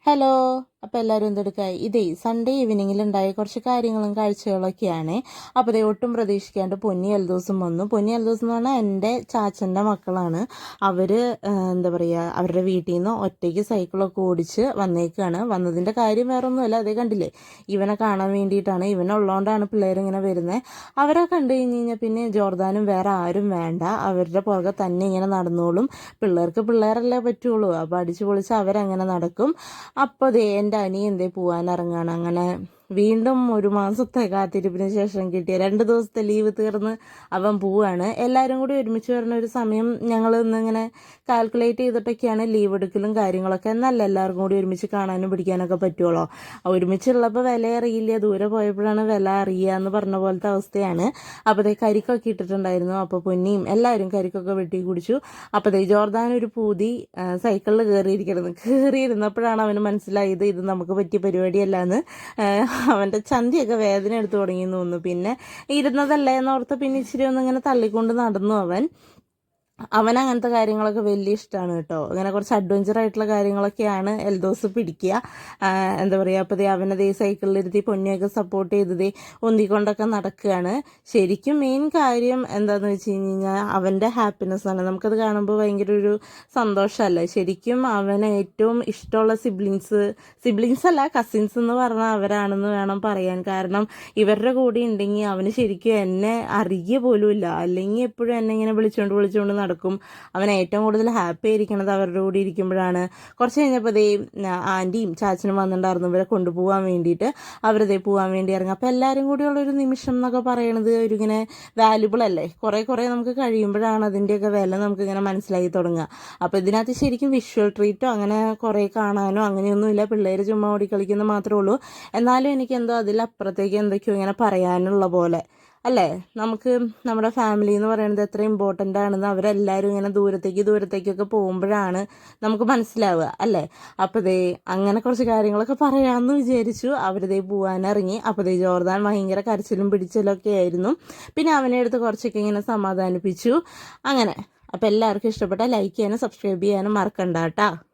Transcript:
Hello. അപ്പോൾ എല്ലാവരും എന്തെടുക്കുക ഇതേ സൺഡേ ഈവനിങ്ങിൽ ഉണ്ടായ കുറച്ച് കാര്യങ്ങളും കാഴ്ചകളൊക്കെയാണ്. അപ്പോൾ ഇതേ ഒട്ടും പ്രതീക്ഷിക്കാണ്ട് പൊന്നി എൽദോസും വന്നു. പൊന്നി എൽദോസ് എന്ന് പറഞ്ഞാൽ എന്റെ ചാച്ചന്റെ മക്കളാണ്. അവർ എന്താ പറയുക അവരുടെ വീട്ടിൽ നിന്ന് ഒറ്റയ്ക്ക് സൈക്കിളൊക്കെ ഓടിച്ച് വന്നേക്കാണ്. വന്നതിന്റെ കാര്യം വേറെ ഒന്നുമല്ല അതേ കണ്ടില്ലേ ഇവനെ കാണാൻ വേണ്ടിയിട്ടാണ്. ഇവനുള്ളതുകൊണ്ടാണ് പിള്ളേരിങ്ങനെ വരുന്നത് അവരെ കണ്ടു കഴിഞ്ഞ് കഴിഞ്ഞാൽ പിന്നെ ജോർദാനും വേറെ ആരും വേണ്ട. അവരുടെ പുറകെ തന്നെ ഇങ്ങനെ നടന്നോളും. പിള്ളേർക്ക് പിള്ളേരല്ലേ പറ്റുള്ളൂ. അപ്പോൾ അടിച്ചു പൊളിച്ച് അവരങ്ങനെ നടക്കും. അപ്പോൾ ദേ എന്റെ അനിയൻ എന്തേ പോവാൻ ഇറങ്ങാണ്. അങ്ങനെ വീണ്ടും ഒരു മാസത്തെ കാത്തിരിപ്പിന് ശേഷം കിട്ടിയ രണ്ട് ദിവസത്തെ ലീവ് തീർന്ന് അവൻ പോവാണ്. എല്ലാവരും കൂടി ഒരുമിച്ച് വരുന്ന ഒരു സമയം ഞങ്ങൾ ഇന്നിങ്ങനെ കാൽക്കുലേറ്റ് ചെയ്തിട്ടൊക്കെയാണ് ലീവ് എടുക്കലും കാര്യങ്ങളൊക്കെ. എന്നല്ല എല്ലാവർക്കും കൂടി ഒരുമിച്ച് കാണാനും പിടിക്കാനൊക്കെ പറ്റുള്ളൂ ഒരുമിച്ചുള്ളപ്പോൾ വില അറിയില്ല. ദൂരെ പോയപ്പോഴാണ് വില അറിയുക എന്ന് പറഞ്ഞ പോലത്തെ അവസ്ഥയാണ്. അപ്പോൾ ദേ കരിക്കൊക്കെ ഇട്ടിട്ടുണ്ടായിരുന്നു. അപ്പോൾ പൊന്നിയും എല്ലാവരും കരിക്കൊക്കെ വെട്ടി കുടിച്ചു. അപ്പോൾ ദേ ജോർദാൻ ഒരു പൂതി സൈക്കിളിൽ കയറിയിരിക്കുന്നത് കയറിയിരുന്നപ്പോഴാണ് അവന് മനസ്സിലായത് ഇത് നമുക്ക് പറ്റിയ പരിപാടിയല്ല എന്ന്. അവന്റെ ചന്തിയൊക്കെ വേദന എടുത്തു തുടങ്ങി തോന്നുന്നു. പിന്നെ ഇരുന്നതല്ലേ എന്നോർത്ത് പിന്നെ ഇച്ചിരി ഒന്നിങ്ങനെ തള്ളിക്കൊണ്ട് നടന്നു അവൻ. അവൻ അങ്ങനത്തെ കാര്യങ്ങളൊക്കെ വലിയ ഇഷ്ടമാണ് കേട്ടോ. അങ്ങനെ കുറച്ച് അഡ്വഞ്ചർ ആയിട്ടുള്ള കാര്യങ്ങളൊക്കെയാണ് എൽദോസ് പിടിക്കുക. എന്താ പറയുക അപ്പോൾ അവനത് ഈ സൈക്കിളിലിരുത്തി പൊന്നിയൊക്കെ സപ്പോർട്ട് ചെയ്തത് ഒന്നിക്കൊണ്ടൊക്കെ നടക്കുകയാണ്. ശരിക്കും മെയിൻ കാര്യം എന്താണെന്ന് വെച്ച് കഴിഞ്ഞ് കഴിഞ്ഞാൽ അവന്റെ ഹാപ്പിനെസ് ആണ്. നമുക്കത് കാണുമ്പോൾ ഭയങ്കര ഒരു സന്തോഷമല്ലേ ശരിക്കും അവന് ഏറ്റവും ഇഷ്ടമുള്ള സിബ്ലിങ്സ് സിബ്ലിങ്സ് അല്ല കസിൻസ് എന്ന് പറഞ്ഞാൽ അവരാണെന്ന് വേണം പറയാൻ. കാരണം ഇവരുടെ കൂടെ ഉണ്ടെങ്കിൽ അവന് ശരിക്കും എന്നെ അറിയുക പോലുമില്ല. അല്ലെങ്കിൽ എപ്പോഴും എന്നെ ഇങ്ങനെ വിളിച്ചുകൊണ്ട് വിളിച്ചുകൊണ്ട് നടക്കും. അവൻ ഏറ്റവും കൂടുതൽ ഹാപ്പി ആയിരിക്കണത് അവരുടെ കൂടെ ഇരിക്കുമ്പോഴാണ്. കുറച്ച് കഴിഞ്ഞപ്പോൾ ദേ ആന്റിയും ചാച്ചനും വന്നിട്ടുണ്ടായിരുന്നു. ഇവരെ കൊണ്ടുപോകാൻ വേണ്ടിയിട്ട്. അവരതേ പോകാൻ വേണ്ടി ഇറങ്ങും. അപ്പോൾ എല്ലാവരും കൂടിയുള്ള ഒരു നിമിഷം എന്നൊക്കെ പറയണത് ഒരിങ്ങനെ വാല്യുബിൾ അല്ലേ? കുറേ കുറേ നമുക്ക് കഴിയുമ്പോഴാണ് അതിന്റെയൊക്കെ വില നമുക്ക് ഇങ്ങനെ മനസ്സിലായി തുടങ്ങുക. അപ്പോൾ ഇതിനകത്ത് ശരിക്കും വിഷ്വൽ ട്രീറ്റോ അങ്ങനെ കുറേ കാണാനോ അങ്ങനെയൊന്നുമില്ല പിള്ളേർ ചുമ്മാ ഓടിക്കളിക്കുന്ന മാത്രമേ ഉള്ളൂ. എന്നാലും എനിക്ക് എന്തോ അതിലപ്പുറത്തേക്ക് എന്തൊക്കെയോ ഇങ്ങനെ പറയാനുള്ള പോലെ. അല്ലേ? നമുക്ക് നമ്മുടെ ഫാമിലി എന്ന് പറയുന്നത് എത്ര ഇമ്പോർട്ടന്റ് ആണെന്ന് അവരെല്ലാവരും ഇങ്ങനെ ദൂരത്തേക്ക് ദൂരത്തേക്കൊക്കെ പോകുമ്പോഴാണ് നമുക്ക് മനസ്സിലാവുക അല്ലേ? അപ്പോൾ ദേ അങ്ങനെ കുറച്ച് കാര്യങ്ങളൊക്കെ പറയാമെന്ന് വിചാരിച്ചു. അവരതേ പോകാനിറങ്ങി അപ്പോൾ ദേ ജോർദാൻ ഭയങ്കര കരച്ചിലും പിടിച്ചിലും ഒക്കെ ആയിരുന്നു. പിന്നെ അവനെ അടുത്ത് കുറച്ചൊക്കെ ഇങ്ങനെ സമാധാനിപ്പിച്ചു. അങ്ങനെ. അപ്പോൾ എല്ലാവർക്കും ഇഷ്ടപ്പെട്ട ലൈക്ക് ചെയ്യാനും സബ്സ്ക്രൈബ് ചെയ്യാനും മറക്കണ്ട കേട്ടോ.